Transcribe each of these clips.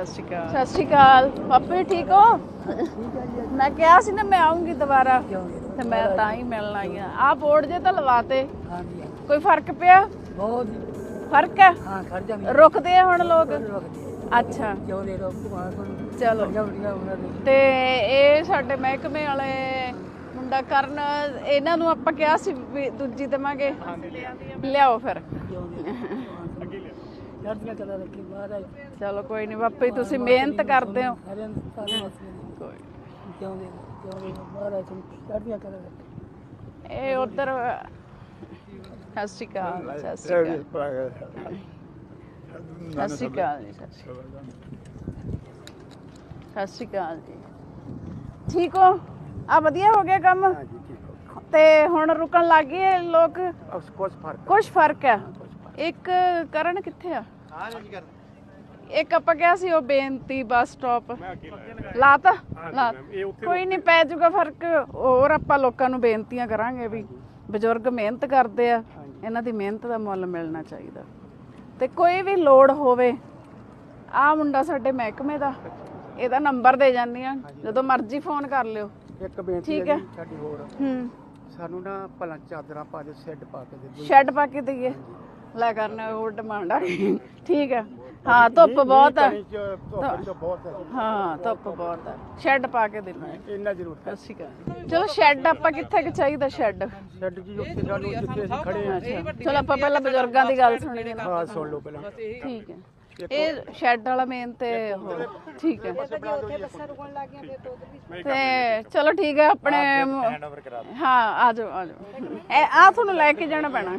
ਸਤਿ ਸ਼੍ਰੀ ਅਕਾਲ। ਸਤਿ ਸ਼੍ਰੀ ਅਕਾਲ। ਪਾਪੇ ਠੀਕ ਹੋ? ਮੈਂ ਕਿਹਾ ਸੀ ਨਾ ਮੈਂ ਆਉਂਗੀ ਦੁਬਾਰਾ। ਤੇ ਮੈਂ ਤਾਂ ਹੀ ਮਿਲਣ ਆਈ ਆ ਆਹ ਬੋਰਡ ਜੇ ਤਾਂ ਲਵਾਤੇ। ਹਾਂਜੀ। ਕੋਈ ਫ਼ਰਕ ਪਿਆ? ਬਹੁਤ। ਫ਼ਰਕ ਹੈ? ਹਾਂ ਖੜ ਜਾ ਰੁਕਦੇ ਆ ਹੁਣ ਲੋਕ? ਅੱਛਾ। ਕਿਉਂ ਦੇ ਰੋ ਚਲੋ। ਤੇ ਇਹ ਸਾਡੇ ਮਹਿਕਮੇ ਵਾਲੇ ਮੁੰਡਾ ਕਰਨ ਇਹਨਾਂ ਨੂੰ ਆਪਾਂ ਕਿਹਾ ਸੀ ਦੂਜੀ ਦੇਵਾਂਗੇ। ਲਿਆਓ ਫਿਰ। ਕਿਉਂ ਦੇ ਚੜ੍ਹਦੀਆਂ ਕਲਾ ਰੱਖੀ ਮਹਾਰਾਜ ਚਲੋ ਕੋਈ ਨਹੀਂ ਬਾਪੇ ਤੁਸੀਂ ਮਿਹਨਤ ਕਰਦੇ ਹੋ। ਸਾਰੇ ਕੋਈ ਕਿਉਂ ਦੇ ਕਿਉਂ ਦੇ ਮਹਾਰਾਜ ਤੁਹਾਨੂੰ ਚੜ੍ਹਦੀਆਂ ਕਲਾ ਰੱਖੀ। ਇਹ ਉਧਰ ਸਤਿ ਸ਼੍ਰੀ ਅਕਾਲ ਸਤਿ ਸ਼੍ਰੀ ਅਕਾਲ। ਸਤਿ ਸ਼੍ਰੀ ਅਕਾਲ। ਜੀ ਸਤਿ ਸ਼੍ਰੀ ਅਕਾਲ। ਸਤਿ ਸ਼੍ਰੀ ਅਕਾਲ ਜੀ। ਠੀਕ ਹੋ? ਆ ਵਧੀਆ ਹੋ ਗਿਆ ਕੰਮ? ਤੇ ਹੁਣ ਰੁਕਣ ਲੱਗ ਗਏ ਲੋਕ? ਕੁਝ ਫ਼ਰਕ ਕੁਝ ਫ਼ਰਕ ਹੈ ਇੱਕ ਕਰਨ ਕਿੱਥੇ ਆ? ਇੱਕ ਆਪਾਂ ਕਿਹਾ ਸੀ ਉਹ ਬੇਨਤੀ ਬੱਸ ਸਟਾਪ। ਲਾਤਾ? ਲਾ ਕੋਈ ਨਹੀਂ ਪੈ ਜਾਊਗਾ ਫ਼ਰਕ। ਹੋਰ ਆਪਾਂ ਲੋਕਾਂ ਨੂੰ ਬੇਨਤੀਆਂ ਕਰਾਂਗੇ ਵੀ ਬਜ਼ੁਰਗ ਮਿਹਨਤ ਕਰਦੇ ਆ ਇਹਨਾਂ ਦੀ ਮਿਹਨਤ ਦਾ ਮੁੱਲ ਮਿਲਣਾ ਚਾਹੀਦਾ। ਤੇ ਕੋਈ ਵੀ ਲੋੜ ਹੋਵੇ ਆ ਮੁੰਡਾ ਸਾਡੇ ਮਹਿਕਮੇ ਦਾ ਇਹਦਾ ਨੰਬਰ ਦੇ ਜਾਂਦੀ ਆ। ਜਦੋਂ ਮਰਜ਼ੀ ਫੋਨ ਕਰ ਲਿਓ। ਇੱਕ ਬੇਨਤੀ ਠੀਕ ਹੈ ਸਾਡੀ ਹੋਰ। ਹੂੰ। ਸਾਨੂੰ ਨਾ ਭਲਾ ਚਾਦਰਾਂ ਪਾ ਦੇ ਸੈੱਡ ਪਾ ਕੇ ਦੇ ਸ਼ੈੱਡ ਪਾ ਕੇ ਦਈਏ। ਲੈ ਕਰਨਾ ਉਹ ਡਿਮਾਂਡ ਆ। ਠੀਕ ਹੈ। ਹਾਂ ਧੁੱਪ ਬਹੁਤ ਹੈ। ਧੁੱਪ ਬਹੁਤ ਹੈ। ਹਾਂ ਧੁੱਪ ਬਹੁਤ ਹੈ। ਸ਼ੈੱਡ ਪਾ ਕੇ ਦੇਣਾ ਇੰਨਾ ਜ਼ਰੂਰ। ਸਤਿ ਸ਼੍ਰੀ ਅਕਾਲ ਚਲੋ ਸ਼ੈੱਡ ਆਪਾਂ ਕਿੱਥੇ ਕਿ ਚਾਹੀਦਾ ਸ਼ੈੱਡ ਸੈੱਡ ਜੀ ਉੱਥੇ ਸਾਨੂੰ ਜਿੱਥੇ ਅਸੀਂ ਖੜੇ ਹਾਂ। ਚਲੋ ਆਪਾਂ ਪਹਿਲਾਂ ਬਜ਼ੁਰਗਾਂ ਦੀ ਗੱਲ ਸੁਣੀਏ ਨਾ ਹਾਂ ਸੁਣ ਲਓ ਪਹਿਲਾਂ। ਠੀਕ ਹੈ। ਇਹ ਸ਼ੈੱਡ ਵਾਲਾ ਮੇਨ ਤੇ ਠੀਕ ਹੈ। ਤੇ ਚਲੋ ਠੀਕ ਹੈ ਆਪਣੇ ਹਾਂ ਆ ਜਾਓ ਆ ਜਾਓ। ਇਹ ਆ ਤੁਹਾਨੂੰ ਲੈ ਕੇ ਜਾਣਾ ਪੈਣਾ।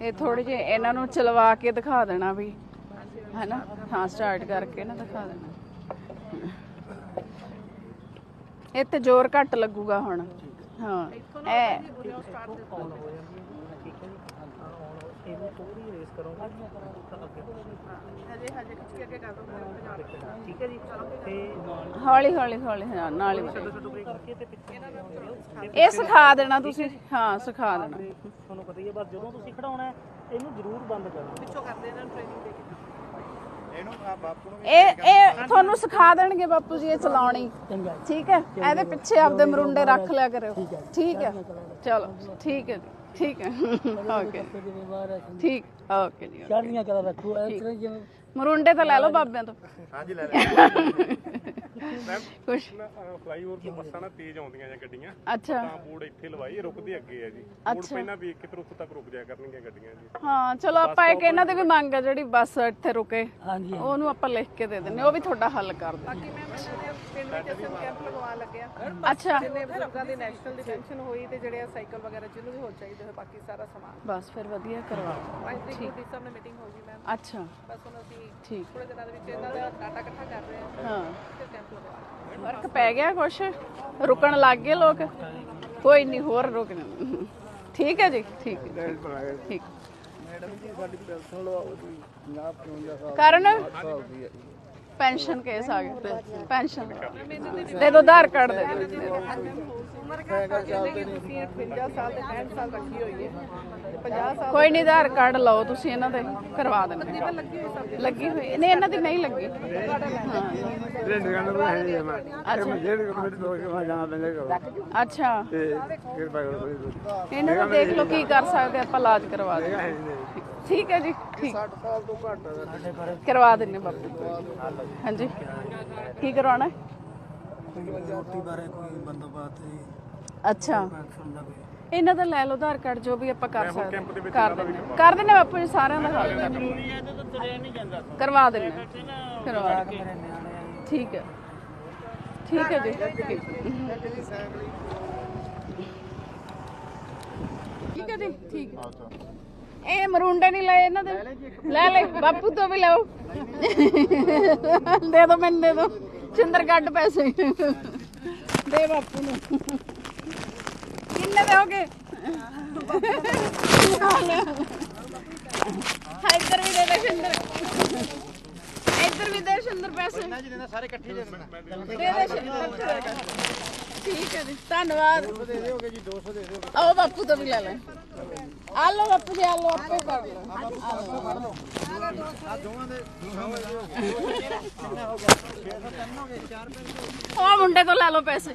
ਇਹ ਥੋੜੇ ਜਿਹੇ ਇਹਨਾਂ ਨੂੰ ਚਲਵਾ ਕੇ ਦਿਖਾ ਦੇਣਾ ਵੀ, ਹੈਨਾ? ਹਾਂ ਸਟਾਰਟ ਕਰਕੇ ਨਾ ਦਿਖਾ ਦੇਣਾ। ਇਹ ਤੇ ਜ਼ੋਰ ਘੱਟ ਲੱਗੂਗਾ ਹੁਣ। ਹਾਂ ਇਹ ਇਹਨੂੰ ਥੋੜੀ ਰੇਸ ਕਰੋਗੇ ਠੀਕ ਹੈ ਜੀ? ਤੇ ਨਾਲ ਹੌਲੀ ਹੌਲੀ ਹੌਲੀ ਹਾਂ ਨਾਲ ਹੀ ਕਰਕੇ ਤੇ ਪਿੱਛੇ ਇਹ ਸਿਖਾ ਦੇਣਾ ਤੁਸੀਂ। ਹਾਂ ਸਿਖਾ ਦੇਣਾ। ਤੁਹਾਨੂੰ ਪਤਾ ਹੀ ਹੈ ਬਸ ਜਦੋਂ ਤੁਸੀਂ ਖੜਾਉਣਾ ਹੈ, ਇਹਨੂੰ ਜ਼ਰੂਰ ਬੰਦ ਕਰਨਾ ਪਿੱਛੋਂ ਕਰਦੇ ਇਹਨਾਂ ਨੂੰ ਟ੍ਰੇਨਿੰਗ ਦੇ ਕੇ। ਇਹਨੂੰ ਆ ਬਾਪੂ ਨੂੰ ਇਹ ਇਹ ਤੁਹਾਨੂੰ ਸਿਖਾ ਦੇਣਗੇ ਬਾਪੂ ਜੀ ਇਹ ਚਲਾਉਣੀ। ਚੰਗਾ ਠੀਕ ਹੈ? ਇਹਦੇ ਪਿੱਛੇ ਆਪਦੇ ਮਰੁੰਡੇ ਰੱਖ ਲਿਆ ਕਰਿਓ। ਠੀਕ ਹੈ ਚਲੋ ਠੀਕ ਹੈ ਜੀ ਠੀਕ ਹੈ। ਓਕੇ। ਠੀਕ ਓਕੇ ਜੀ ਚੜ੍ਹਦੀਆਂ ਕਲਾ ਰੱਖੋ ਇਸ ਤਰ੍ਹਾਂ ਜਿਵੇਂ ਮਰੁੰਡੇ ਤਾਂ ਲੈ ਲਓ ਬਾਬਿਆਂ ਤੋਂ। ਹਾਂਜੀ ਲੈ ਕੁਛ ਫਲਾਈਓਵਰ ਤੋਂ ਬੱਸਾਂ ਨਾ ਤੇਜ਼ ਆਉਂਦੀਆਂ ਜਾਂ ਗੱਡੀਆਂ। ਅੱਛਾ। ਤਾਂ ਬੋਰਡ ਇੱਥੇ ਲਵਾਈ ਰੁਕਦੇ ਅੱਗੇ ਆ ਜੀ। ਬੋਰਡ। ਪਹਿਲਾਂ ਵੇਖ ਕੇ ਫਿਰ ਉੱਥੋਂ ਤੱਕ ਰੁਕ ਜਾਇਆ ਕਰਨਗੀਆਂ ਗੱਡੀਆਂ ਜੀ। ਹਾਂ ਚਲੋ ਆਪਾਂ ਇੱਕ ਇਹਨਾਂ ਦੇ ਵੀ ਮੰਗ ਆ ਜਿਹੜੀ ਬੱਸ ਇੱਥੇ ਰੁਕੇ। ਹਾਂਜੀ ਉਹਨੂੰ ਆਪਾਂ ਲਿਖ ਕੇ ਦੇ ਦਿੰਨੇ ਉਹ ਵੀ ਤੁਹਾਡਾ ਹੱਲ ਕਰ ਦੇ ਪਿੰਡ ਵਿੱਚ ਅਸੀਂ ਕੈਂਪ ਲਗਵਾਉਣ ਲੱਗੇ ਆ ਅੱਛਾ। ਜਿੰਨੇ ਬਜ਼ੁਰਗਾਂ ਦੀ ਨੈਸ਼ਨਲ ਡਿਟੈਂਸ਼ਨ ਹੋਈ ਤੇ ਜਿਹੜੇ ਆ ਸਾਈਕਲ ਵਗੈਰਾ ਜਿਹਨੂੰ ਵੀ ਹੋਰ ਚਾਹੀਦੇ ਹੋਏ ਬਾਕੀ ਸਾਰਾ ਸਮਾਨ। ਬਸ ਫਿਰ ਵਧੀਆ ਕਰਵਾ ਤਰੀਕ ਨੂੰ ਡੀ ਸਾਹਿਬ ਨਾਲ ਮੀਟਿੰਗ ਹੋ ਗਈ ਮੈਮ ਅੱਛਾ। ਬਸ ਹੁਣ ਅਸੀਂ ਠੀਕ। ਥੋੜੇ ਦਿਨਾਂ ਦੇ ਵਿੱਚ ਇਹਨਾਂ ਦਾ ਡਾਟਾ ਇਕੱਠਾ ਕਰ ਰਹੇ ਹਾਂ। ਹਾਂ। ਫ਼ਰਕ ਪੈ ਗਿਆ ਕੁਛ? ਰੁਕਣ ਲੱਗ ਗਏ ਲੋਕ। ਕੋਈ ਨਹੀਂ ਹੋਰ ਰੁਕਣ। ਠੀਕ ਹੈ ਜੀ ਠੀਕ ਹੈ। ਠੀਕ। ਮੈਡਮ ਜੀ ਸਾਡੀ ਪੈਨਸ਼ਨ ਲਵਾਓ ਤੁਸੀਂ। 50 55 ਕਰਨ? ਸਾਲ ਹੈ ਪੈਨਸ਼ਨ ਕੇਸ ਆ ਗਿਆ। ਪੈਨਸ਼ਨ। ਦੇ ਦੋ ਆਧਾਰ ਕਾਰਡ ਦੇ ਦਿਓ ਉਮਰ ਘੱਟ ਜਿੰਦਗੀ ਤੁਸੀਂ 58 ਸਾਲ ਤੇ 65 ਸਾਲ ਰੱਖੀ ਹੋਈ ਹੈ ਤੇ 50 ਸਾਲ ਕੋਈ ਨਹੀਂ ਆਧਾਰ ਕਾਰਡ ਲਓ ਤੁਸੀਂ ਇਹਨਾਂ ਦੇ ਕਰਵਾ ਦਿੰਦੇ ਹਾਂ। ਲੱਗੀ ਹੋਈ ਸਭ ਲੱਗੀ ਹੋਈ ਨਹੀਂ ਇਹਨਾਂ ਦੀ ਨਹੀਂ ਲੱਗੀ। ਨੂੰ ਹੈ ਮੈਂ ਅੱਛਾ। ਜਿਹੜੇ ਕਮੇਟੀ ਤੋਂ ਕਿ ਮੈਂ ਜਾਣਾ ਪੈਂਦਾ ਕਰੋ ਅੱਛਾ ਤੇ ਕਿਰਪਾ ਕਰੋ ਕੋਈ ਇਹਨਾਂ ਨੂੰ ਦੇਖ ਲਓ ਕੀ ਕਰ ਸਕਦੇ ਆਪਾਂ ਇਲਾਜ ਕਰਵਾ ਦੇ ਠੀਕ ਹੈ ਜੀ ਠੀਕ। 60 ਸਾਲ ਤੋਂ ਘੱਟ ਸਾਡੇ ਪਰ ਕਰਵਾ ਦਿੰਨੇ ਬਾਪੂ ਹਾਂਜੀ। ਕੀ ਕਰਵਾਉਣਾ? ਹੈ? ਰੋਟੀ ਬਾਰੇ ਕੋਈ ਬੰਦੋਬਸਤ ਅੱਛਾ। ਪੈਨਸ਼ਨ ਦਾ ਕੋਈ। ਇਹਨਾਂ ਦਾ ਲੈ ਲਓ ਆਧਾਰ ਕਾਰਡ ਜੋ ਵੀ ਆਪਾਂ ਕਰ ਸਕਦੇ। ਕਰ ਦਿੰਨੇ ਕਰ ਦਿੰਨੇ ਬਾਪੂ ਜੀ ਸਾਰਿਆਂ ਦਾ ਹੱਲ ਕਰ ਦਿੰਨੇ। ਕਰਵਾ ਦਿੰਨੇ ਕਰਵਾ ਦਿੰਨੇ। ਮੇਰੇ ਨਿਆਣੇ ਆ ਠੀਕ ਹੈ। ਠੀਕ ਹੈ ਜੀ। ਠੀਕ ਠੀਕ ਹੈ ਜੀ ਠੀਕ ਹੈ। ਇਹ ਮਰੂੰਡੇ ਨਹੀਂ ਲਏ ਇਹਨਾਂ ਦੇ। ਲੈ ਲੈ ਬਾਪੂ ਤੋਂ ਵੀ ਲਓ। ਦੇ ਦੋ ਮੈਨੂੰ ਦੇ ਦੋ। ਚੰਦਰ ਕੱਢ ਪੈਸੇ। ਦੇ ਬਾਪੂ ਨੂੰ। ਕਿੰਨੇ ਦੇ ਹੋਗੇ ਇੱਧਰ ਵੀ ਦੇ ਦੇ ਸ਼ਿੰਦਰ ਇੱਧਰ ਵੀ ਦੇ ਸ਼ਿੰਦਰ ਪੈਸੇ। ਦੇ ਦੇ ਦੇ ਸ਼ਿੰਦਰ ਠੀਕ ਹੈ ਜੀ, ਧੰਨਵਾਦ। ਦੇ ਦਿਓਗੇ ਜੀ 200 ਦੇ ਦਿਓ ਆਓ ਬਾਪੂ ਤੋਂ ਵੀ ਲੈ ਲੈ। ਆ ਲਓ ਬਾਪੂ ਜੀ, ਆ ਲਓ ਆਪੇ ਕਰ ਲਓ। ਆ ਦੋਵਾਂ ਦੇ ਉਹ ਮੁੰਡੇ ਤੋਂ ਲੈ ਲਓ ਪੈਸੇ।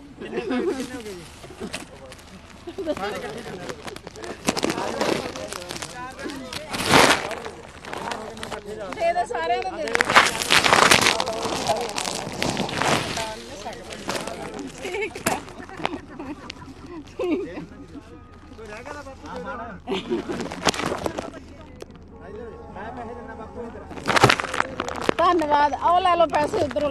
ਦੇ ਦੇ ਸਾਰਿਆਂ ਨੂੰ ਦੇ ਦੇ ਠੀਕ ਹੈ ਮੈਂ ਪੈਸੇ ਦਿੰਦਾ ਬਾਪੂ ਇਧਰ ਧੰਨਵਾਦ ਆਓ ਲੈ ਲਓ ਪੈਸੇ ਉਧਰੋਂ